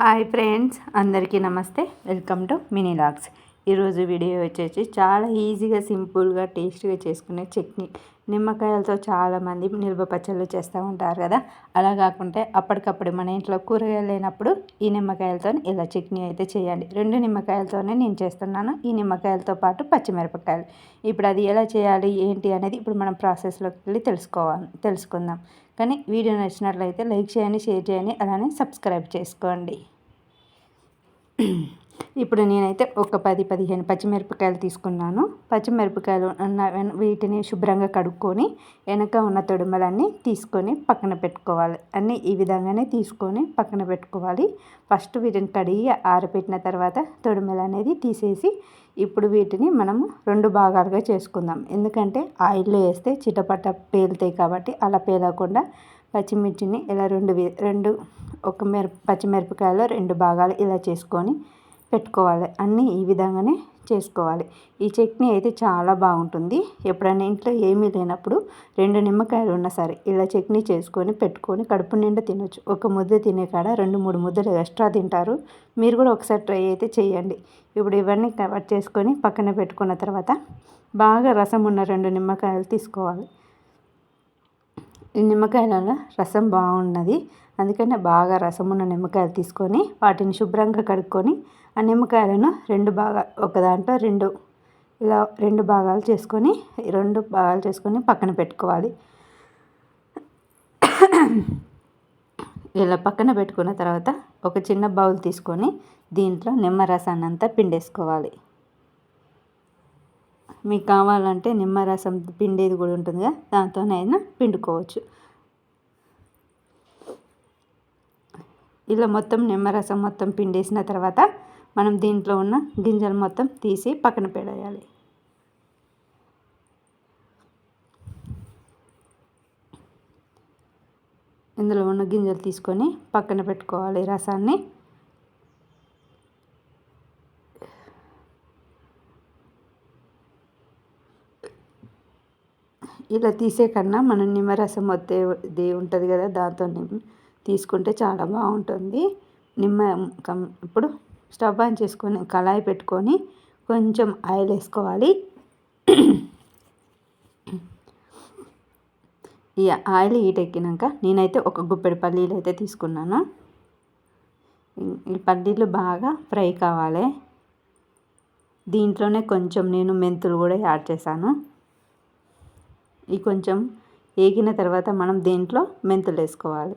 Hi friends అందరికీ నమస్తే. Welcome to mini logs. ఈరోజు వీడియో వచ్చేసి చాలా ఈజీగా సింపుల్గా టేస్ట్గా చేసుకునే చట్నీ. నిమ్మకాయలతో చాలామంది నిల్వ పచ్చళ్ళు చేస్తూ ఉంటారు కదా. అలా కాకుంటే అప్పటికప్పుడు మన ఇంట్లో కూరగాయలు లేనప్పుడు ఈ నిమ్మకాయలతో ఇలా చట్నీ అయితే చేయండి రెండు నిమ్మకాయలతోనే నేను చేస్తున్నాను. ఈ నిమ్మకాయలతో పాటు పచ్చిమిరపకాయలు. ఇప్పుడు అది ఎలా చేయాలి ఏంటి అనేది ఇప్పుడు మనం ప్రాసెస్లోకి వెళ్ళి తెలుసుకోవాలి తెలుసుకుందాం. కానీ వీడియో నచ్చినట్లయితే లైక్ చేయండి షేర్ చేయండి అలానే సబ్స్క్రైబ్ చేసుకోండి. ఇప్పుడు నేనైతే ఒక పది పదిహేను పచ్చిమిరపకాయలు తీసుకున్నాను. పచ్చిమిరపకాయలు ఉన్న వీటిని శుభ్రంగా కడుక్కొని వెనక ఉన్న తొడుమలన్నీ తీసుకొని పక్కన పెట్టుకోవాలి. అన్నీ ఈ విధంగానే తీసుకొని పక్కన పెట్టుకోవాలి. ఫస్ట్ వీటిని కడిగి ఆరబెట్టిన తర్వాత తొడుమలు అనేది తీసేసి ఇప్పుడు వీటిని మనము రెండు భాగాలుగా చేసుకుందాం. ఎందుకంటే ఆయిల్లో వేస్తే చిటపట పేలుతాయి కాబట్టి అలా పేలకుండా పచ్చిమిర్చిని ఇలా రెండు రెండు ఒక మిరప పచ్చిమిరపకాయలు రెండు భాగాలు ఇలా చేసుకొని పెట్టుకోవాలి. అన్నీ ఈ విధంగానే చేసుకోవాలి. ఈ చట్నీ అయితే చాలా బాగుంటుంది. ఎప్పుడైనా ఇంట్లో ఏమీ లేనప్పుడు రెండు నిమ్మకాయలు ఉన్నా సరే ఇలా చట్నీ చేసుకొని పెట్టుకొని కడుపు నిండా తినొచ్చు. ఒక ముద్ద తినే కాడ రెండు మూడు ముద్దలు ఎక్స్ట్రా తింటారు. మీరు కూడా ఒకసారి ట్రై అయితే చేయండి. ఇప్పుడు ఇవన్నీ కవర్ చేసుకొని పక్కన పెట్టుకున్న తర్వాత బాగా రసం ఉన్న రెండు నిమ్మకాయలు తీసుకోవాలి. ఈ నిమ్మకాయలలో రసం బాగున్నది. అందుకనే బాగా రసం ఉన్న నిమ్మకాయలు తీసుకొని వాటిని శుభ్రంగా కడుక్కొని ఆ నిమ్మకాయలను రెండు భాగాలు ఒక దాంట్లో రెండు ఇలా రెండు భాగాలు చేసుకొని రెండు భాగాలు చేసుకొని పక్కన పెట్టుకోవాలి. ఇలా పక్కన పెట్టుకున్న తర్వాత ఒక చిన్న బౌల్ తీసుకొని దీంట్లో నిమ్మరసాన్ని అంతా పిండేసుకోవాలి. మీకు కావాలంటే నిమ్మరసం పిండేది కూడా ఉంటుంది కదా దాంతోనైనా పిండుకోవచ్చు. ఇలా మొత్తం నిమ్మరసం మొత్తం పిండేసిన తర్వాత మనం దీంట్లో ఉన్న గింజలు మొత్తం తీసి పక్కన పెడేయాలి. ఇందులో ఉన్న గింజలు తీసుకొని పక్కన పెట్టుకోవాలి రసాన్ని. ఇలా తీసే కన్నా మనం నిమ్మరసం వద్దే ఉంటుంది కదా దాంతో తీసుకుంటే చాలా బాగుంటుంది. నిమ్మ ఇప్పుడు స్టవ్ ఆన్ చేసుకొని కళాయి పెట్టుకొని కొంచెం ఆయిల్ వేసుకోవాలి. ఈ ఆయిల్ హీట్ ఎక్కినాక నేనైతే ఒక గుప్పెడు పల్లీలు అయితే తీసుకున్నాను. ఈ పల్లీలు బాగా ఫ్రై కావాలి. దీంట్లోనే కొంచెం నేను మెంతులు కూడా యాడ్ చేశాను. ఈ కొంచెం వేగిన తర్వాత మనం దీంట్లో మెంతులు వేసుకోవాలి.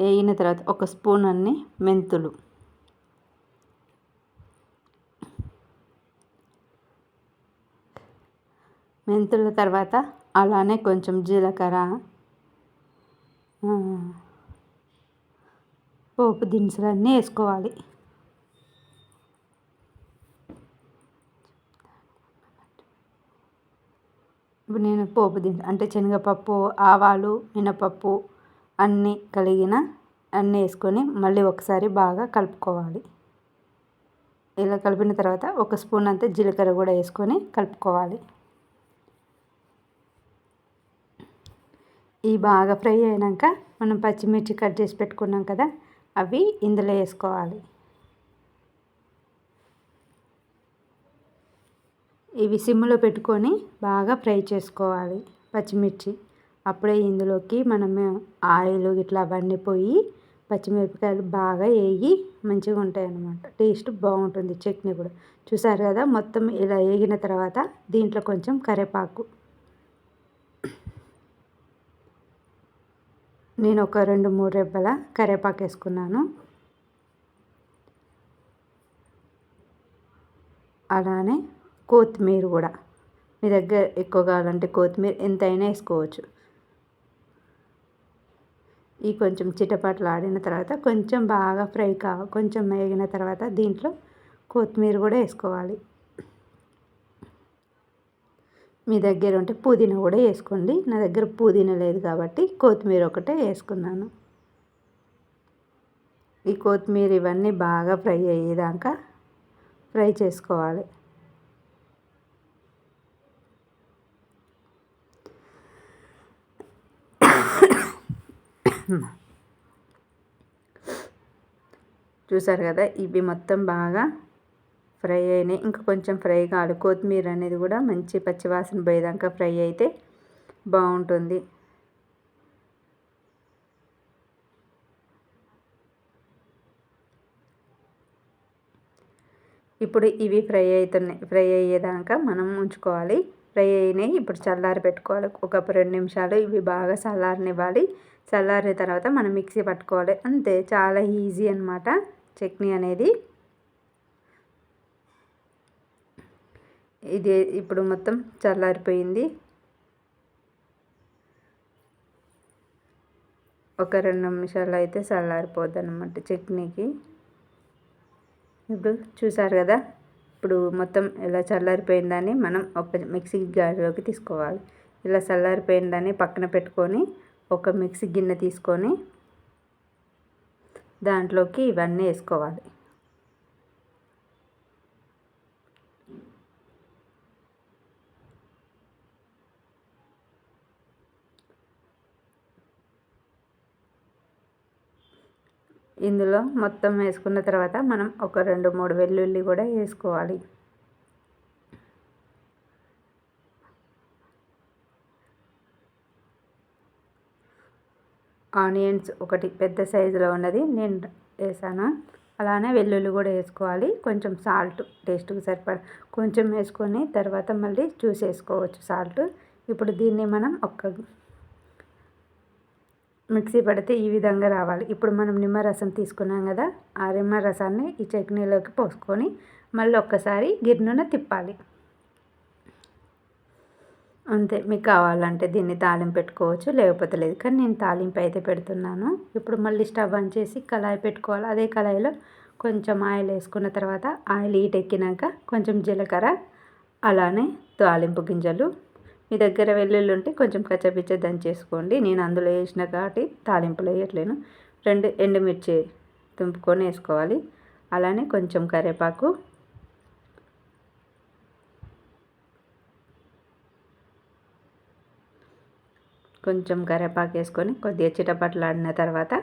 వేగిన తర్వాత ఒక స్పూన్ అన్ని మెంతులు. మెంతుల తర్వాత అలానే కొంచెం జీలకర్ర పోపు దినుసులన్నీ వేసుకోవాలి. ఇప్పుడు నేను పోపు దినుసు అంటే శనగపప్పు ఆవాలు మినపప్పు అన్నీ కలిగిన అన్నీ వేసుకొని మళ్ళీ ఒకసారి బాగా కలుపుకోవాలి. ఇలా కలిపిన తర్వాత ఒక స్పూన్ అంతా జీలకర్ర కూడా వేసుకొని కలుపుకోవాలి. ఈ బాగా ఫ్రై అయినాక మనం పచ్చిమిర్చి కట్ చేసి పెట్టుకున్నాం కదా అవి ఇందులో వేసుకోవాలి. ఇవి సిమ్లో పెట్టుకొని బాగా ఫ్రై చేసుకోవాలి పచ్చిమిర్చి. అప్పుడే ఇందులోకి మనము ఆయిల్ ఇట్లా అవన్నీ పోయి పచ్చిమిరపకాయలు బాగా వేగి మంచిగా ఉంటాయి అన్నమాట టేస్ట్ బాగుంటుంది చట్నీ కూడా. చూసారు కదా మొత్తం ఇలా వేగిన తర్వాత దీంట్లో కొంచెం కరివేపాకు. నేను ఒక రెండు మూడు రెబ్బల కరివేపాకు వేసుకున్నాను. అలానే కొత్తిమీర కూడా. మీ దగ్గర ఎక్కువ కావాలంటే కొత్తిమీర ఎంతైనా వేసుకోవచ్చు. ఈ కొంచెం చిటపాట్లు ఆడిన తర్వాత కొంచెం బాగా ఫ్రై కా కొంచెం వేగిన తర్వాత దీంట్లో కొత్తిమీర కూడా వేసుకోవాలి. మీ దగ్గర ఉంటే పుదీనా కూడా వేసుకోండి. నా దగ్గర పుదీనా లేదు కాబట్టి కొత్తిమీర ఒకటే వేసుకున్నాను. ఈ కొత్తిమీర ఇవన్నీ బాగా ఫ్రై అయ్యేదాకా ఫ్రై చేసుకోవాలి. చూసారు కదా ఇవి మొత్తం బాగా ఫ్రై అయినాయి. ఇంకా కొంచెం ఫ్రై కాదు కొత్తిమీర అనేది కూడా మంచి పచ్చివాసన పోయేదాకా ఫ్రై అయితే బాగుంటుంది. ఇప్పుడు ఇవి ఫ్రై అవుతున్నాయి ఫ్రై అయ్యేదాకా మనం ఉంచుకోవాలి. ఫ్రై అయినాయి ఇప్పుడు చల్లారి పెట్టుకోవాలి ఒక రెండు నిమిషాలు ఇవి బాగా చల్లారనివ్వాలి. చల్లారిన తర్వాత మనం మిక్సీ పట్టుకోవాలి. అంతే చాలా ఈజీ అనమాట చట్నీ అనేది. ఇది ఇప్పుడు మొత్తం చల్లారిపోయింది. ఒక రెండు నిమిషాలు అయితే చల్లారిపోద్ది అనమాట చట్నీకి. ఇప్పుడు చూసారు కదా ఇప్పుడు మొత్తం ఇలా చల్లారిపోయిందని మనం ఒక మిక్సీ గాడిలోకి తీసుకోవాలి. ఇలా చల్లారిపోయిందని పక్కన పెట్టుకొని ఒక మిక్సీ గిన్నె తీసుకొని దాంట్లోకి ఇవన్నీ వేసుకోవాలి. ఇందులో మొత్తం వేసుకున్న తర్వాత మనం ఒక రెండు మూడు వెల్లుల్లి కూడా వేసుకోవాలి. ఆనియన్స్ ఒకటి పెద్ద సైజులో ఉన్నది నేను వేసాను. అలానే వెల్లుల్లి కూడా వేసుకోవాలి. కొంచెం సాల్ట్ టేస్ట్కి సరిపడ కొంచెం వేసుకొని తర్వాత మళ్ళీ చూసేసుకోవచ్చు సాల్ట్. ఇప్పుడు దీన్ని మనం ఒక్క మిక్సీ పడితే ఈ విధంగా రావాలి. ఇప్పుడు మనం నిమ్మరసం తీసుకున్నాం కదా ఆ నిమ్మరసాన్ని ఈ చట్నీలోకి పోసుకొని మళ్ళీ ఒక్కసారి గిన్నెన తిప్పాలి. అంతే మీకు కావాలంటే దీన్ని తాలింపు పెట్టుకోవచ్చు లేకపోతే లేదు. కానీ నేను తాలింపు అయితే పెడుతున్నాను. ఇప్పుడు మళ్ళీ స్టవ్ ఆన్ చేసి కళాయి పెట్టుకోవాలి. అదే కళాయిలో కొంచెం ఆయిల్ వేసుకున్న తర్వాత ఆయిల్ హీట్ ఎక్కినాక కొంచెం జీలకర్ర అలానే తాలింపు గింజలు. మీ దగ్గర వెల్లుల్లి ఉంటే కొంచెం కచ్చపిచ్చ దంచేసుకోండి. నేను అందులో వేసిన కాబట్టి తాలింపులో వేయట్లేను. రెండు ఎండుమిర్చి తుంపుకొని వేసుకోవాలి. అలానే కొంచెం కరివేపాకు కొంచెం కరివేపాకు వేసుకొని కొద్దిగా చిటపట్లాడిన తర్వాత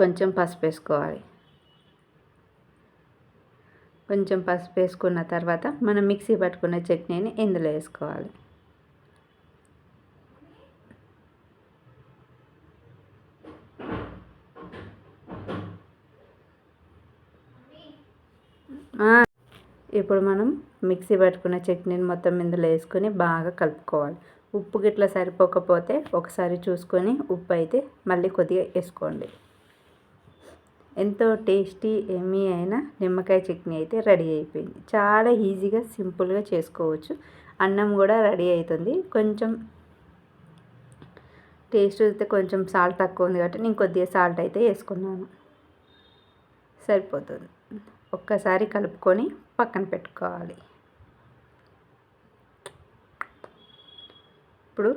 కొంచెం పసుపు వేసుకోవాలి. కొంచెం పసుపు వేసుకున్న తర్వాత మనం మిక్సీ పట్టుకున్న చట్నీని ఇందులో వేసుకోవాలి. ఇప్పుడు మనం మిక్సీ పట్టుకున్న చట్నీని మొత్తం ఇందులో వేసుకొని బాగా కలుపుకోవాలి. ఉప్పు గిట్ల సరిపోకపోతే ఒకసారి చూసుకొని ఉప్పు అయితే మళ్ళీ కొద్దిగా వేసుకోండి. ఎంతో టేస్టీ ఎమ్మీ అయిన నిమ్మకాయ చట్నీ అయితే రెడీ అయిపోయింది. చాలా ఈజీగా సింపుల్గా చేసుకోవచ్చు. అన్నం కూడా రెడీ అవుతుంది. కొంచెం టేస్ట్ అయితే కొంచెం సాల్ట్ తక్కువ ఉంది కాబట్టి నేను కొద్దిగా సాల్ట్ అయితే వేసుకున్నాను. సరిపోతుంది. ఒక్కసారి కలుపుకొని పక్కన పెట్టుకోవాలి. ఇప్పుడు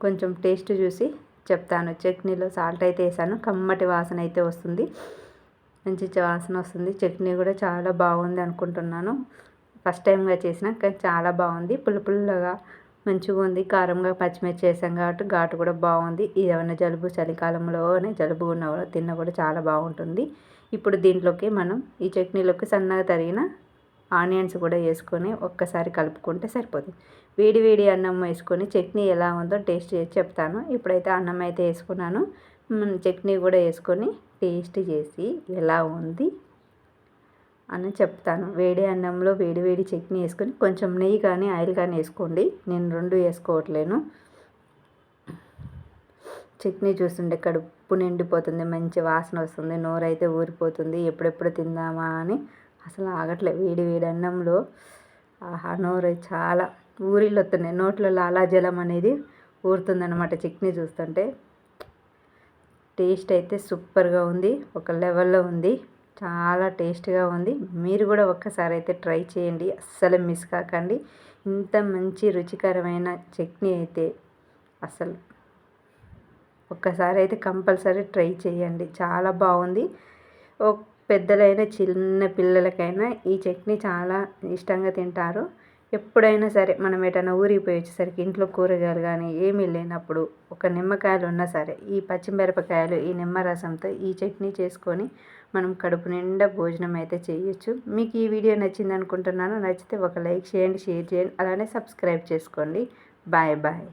కొంచెం టేస్ట్ చూసి చెప్తాను. చట్నీలో సాల్ట్ అయితే వేసాను. కమ్మటి వాసన అయితే వస్తుంది. మంచి వాసన వస్తుంది. చట్నీ కూడా చాలా బాగుంది అనుకుంటున్నాను. ఫస్ట్ టైంగా చేసిన కానీ చాలా బాగుంది. పుల్ల పుల్లగా మంచిగా ఉంది. కారంగా పచ్చిమిర్చి చేసాం కాబట్టి ఘాటు కూడా బాగుంది. ఇది ఏమైనా జలుబు చలికాలంలోనే జలుబు ఉన్న తిన్న కూడా చాలా బాగుంటుంది. ఇప్పుడు దీంట్లోకి మనం ఈ చట్నీలోకి సన్నగా తరిగిన ఆనియన్స్ కూడా వేసుకొని ఒక్కసారి కలుపుకుంటే సరిపోతుంది. వేడి వేడి అన్నం వేసుకొని చట్నీ ఎలా ఉందో టేస్ట్ చేసి చెప్తాను. ఇప్పుడైతే అన్నం అయితే వేసుకున్నాను. చట్నీ కూడా వేసుకొని టేస్ట్ చేసి ఎలా ఉంది అని చెప్తాను. వేడి అన్నంలో వేడి వేడి చట్నీ వేసుకొని కొంచెం నెయ్యి కానీ ఆయిల్ కానీ వేసుకోండి. నేను రెండు వేసుకోవట్లేను. చట్నీ చూస్తుంటే కడుపు నిండిపోతుంది మంచి వాసన వస్తుంది నోరైతే ఊరిపోతుంది ఎప్పుడెప్పుడు తిందామా అని అసలు ఆగట్లే వేడి వేడి అన్నంలో. ఆహా నోరు చాలా ఊరిలో వస్తున్నాయి నోట్లో లాలాజలం అనేది ఊరుతుందన్నమాట చట్నీ చూస్తుంటే. టేస్ట్ అయితే సూపర్గా ఉంది. ఒక లెవెల్లో ఉంది. చాలా టేస్ట్గా ఉంది. మీరు కూడా ఒక్కసారి అయితే ట్రై చేయండి. అస్సలు మిస్ కాకండి. ఇంత మంచి రుచికరమైన చట్నీ అయితే అసలు ఒక్కసారి అయితే కంపల్సరీ ట్రై చేయండి. చాలా బాగుంది. పెద్దలైన చిన్న పిల్లలకైనా ఈ చట్నీ చాలా ఇష్టంగా తింటారు. ఎప్పుడైనా సరే మనం ఎటైనా ఊరికి పోయి వచ్చేసరికి ఇంట్లో కూరగాయలు కానీ ఏమీ లేనప్పుడు ఒక నిమ్మకాయలు ఉన్నా సరే ఈ పచ్చిమిరపకాయలు ఈ నిమ్మరసంతో ఈ చట్నీ చేసుకొని మనం కడుపు నిండా భోజనం అయితే చేయొచ్చు. మీకు ఈ వీడియో నచ్చింది అనుకుంటున్నాను. నచ్చితే ఒక లైక్ చేయండి షేర్ చేయండి అలానే సబ్స్క్రైబ్ చేసుకోండి. Bye bye.